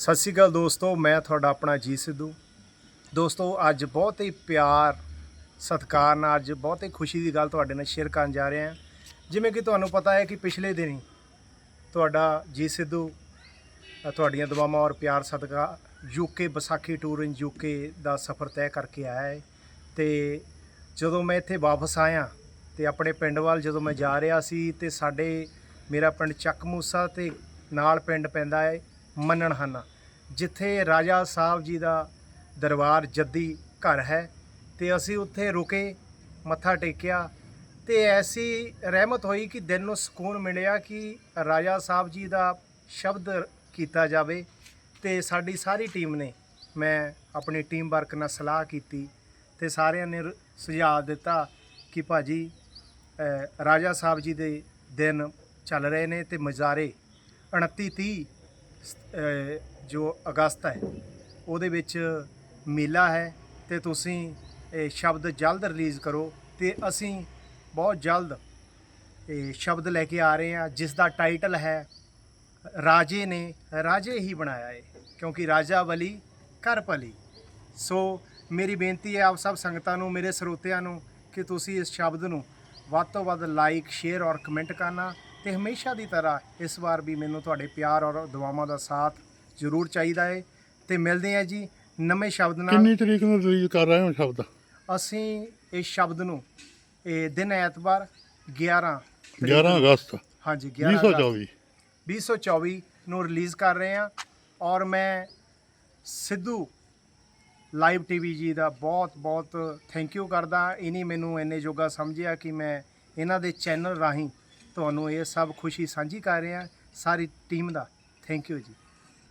ਸਤਿ ਸ਼੍ਰੀ ਅਕਾਲ ਦੋਸਤੋ, ਮੈਂ ਤੁਹਾਡਾ ਆਪਣਾ ਜੀ ਸਿੱਧੂ। ਦੋਸਤੋ, ਅੱਜ ਬਹੁਤ ਹੀ ਪਿਆਰ, ਸਤਿਕਾਰ ਨਾਲ ਅੱਜ ਬਹੁਤ ਹੀ ਖੁਸ਼ੀ ਦੀ ਗੱਲ ਤੁਹਾਡੇ ਨਾਲ ਸ਼ੇਅਰ ਕਰਨ ਜਾ ਰਹੇ ਹਾਂ। ਜਿਵੇਂ ਕਿ ਤੁਹਾਨੂੰ ਪਤਾ ਹੈ ਕਿ ਪਿਛਲੇ ਦਿਨੀ ਤੁਹਾਡਾ ਜੀ ਸਿੱਧੂ ਤੁਹਾਡੀਆਂ ਦੁਆਵਾਂ ਔਰ ਪਿਆਰ ਸਦਕਾ UK Vaisakhi tour in UK ਦਾ ਸਫ਼ਰ ਤੈਅ ਕਰਕੇ ਆਇਆ ਹੈ। ਤੇ ਜਦੋਂ ਮੈਂ ਇੱਥੇ ਵਾਪਸ ਆਇਆ ਤੇ ਆਪਣੇ ਪਿੰਡ ਵੱਲ ਜਦੋਂ ਮੈਂ ਜਾ ਰਿਹਾ ਸੀ ਤੇ ਸਾਡੇ ਮੇਰਾ ਪਿੰਡ ਚੱਕ ਮੂਸਾ ਤੇ ਨਾਲ ਪਿੰਡ ਪੈਂਦਾ ਹੈ। ਮੰਨਣ ਹਨ। ਜਿੱਥੇ ਰਾਜਾ ਸਾਹਿਬ ਜੀ ਦਾ ਦਰਬਾਰ ਜੱਦੀ ਘਰ ਹੈ ਤੇ ਅਸੀਂ ਉੱਥੇ ਰੁਕੇ ਮੱਥਾ ਟੇਕਿਆ ਤੇ ਐਸੀ ਰਹਿਮਤ ਹੋਈ ਕਿ ਦਿਲ ਨੂੰ ਸਕੂਨ ਮਿਲਿਆ ਕਿ ਰਾਜਾ ਸਾਹਿਬ ਜੀ ਦਾ ਸ਼ਬਦ ਕੀਤਾ ਜਾਵੇ ਤੇ ਸਾਡੀ ਸਾਰੀ ਟੀਮ ਨੇ ਮੈਂ ਆਪਣੀ ਟੀਮ ਵਰਕ ਨਾਲ ਸਲਾਹ ਕੀਤੀ ਤੇ ਸਾਰਿਆਂ ਨੇ ਰ- ਸੁਝਾਅ ਦਿੱਤਾ ਕਿ ਭਾਜੀ ਅ, ਰਾਜਾ ਸਾਹਿਬ ਜੀ ਦੇ ਦਿਨ ਚੱਲ ਰਹੇ ਨੇ ਤੇ ਮਜ਼ਾਰੇ 29 30 ਜੋ ਅਗਸਤ ਹੈ, ਉਹਦੇ ਵਿੱਚ ਮੇਲਾ ਹੈ ਤੇ ਤੁਸੀਂ ਇਹ ਸ਼ਬਦ ਜਲਦ ਰਿਲੀਜ਼ ਕਰੋ ਤੇ ਅਸੀਂ ਬਹੁਤ ਜਲਦ ਇਹ ਸ਼ਬਦ ਲੈ ਕੇ ਆ ਰਹੇ ਹਾਂ, ਜਿਸ ਦਾ ਟਾਈਟਲ ਹੈ, ਰਾਜੇ ਨੇ ਰਾਜੇ ਹੀ ਬਣਾਇਆ ਹੈ ਕਿਉਂਕਿ ਰਾਜਾ ਵਲੀ ਕਰ ਭਲੀ। ਸੋ ਮੇਰੀ ਬੇਨਤੀ ਹੈ ਆਪ ਸਭ ਸੰਗਤਾਂ ਨੂੰ, ਮੇਰੇ ਸਰੋਤਿਆਂ ਨੂੰ, ਕਿ ਤੁਸੀਂ ਇਸ ਸ਼ਬਦ ਨੂੰ ਵੱਧ ਤੋਂ ਵੱਧ ਲਾਈਕ ਸ਼ੇਅਰ ਔਰ ਕਮੈਂਟ ਕਰਨਾ। ਤੇ ਹਮੇਸ਼ਾ ਦੀ ਤਰ੍ਹਾਂ ਇਸ ਵਾਰ ਵੀ ਮੈਨੂੰ ਤੁਹਾਡੇ ਪਿਆਰ ਔਰ ਦੁਆਵਾਂ ਦਾ ਸਾਥ ਜ਼ਰੂਰ ਚਾਹੀਦਾ ਹੈ ਤੇ ਮਿਲਦੇ ਹਾਂ ਜੀ ਨਵੇਂ ਸ਼ਬਦ ਨਾਲ। ਕਿੰਨੀ ਤਰੀਕ ਨੂੰ ਰਿਲੀਜ਼ ਕਰ ਰਹੇ ਹੋ ਸ਼ਬਦ? ਅਸੀਂ ਇਸ ਸ਼ਬਦ ਨੂੰ ਇਹ ਦਿਨ ਐਤਵਾਰ 11 ਤਰੀਕ 11 ਅਗਸਤ। ਹਾਂਜੀ 11 ਅਗਸਤ। 2024 2024 ਨੂੰ ਰਿਲੀਜ਼ ਕਰ ਰਹੇ ਹਾਂ ਔਰ ਮੈਂ ਸਿੱਧੂ ਲਾਈਵ ਟੀਵੀ ਜੀ ਦਾ ਬਹੁਤ ਬਹੁਤ ਥੈਂਕ ਯੂ ਕਰਦਾ। ਇਨੀ ਮੈਨੂੰ ਇੰਨੇ ਜੋਗਾ ਸਮਝਿਆ ਕਿ ਮੈਂ ਇਹਨਾਂ ਦੇ ਚੈਨਲ ਰਾਹੀਂ ਤੁਹਾਨੂੰ ਇਹ ਸਭ ਖੁਸ਼ੀ ਸਾਂਝੀ ਕਰ ਰਿਹਾ ਸਾਰੀ team the. Thank you ji.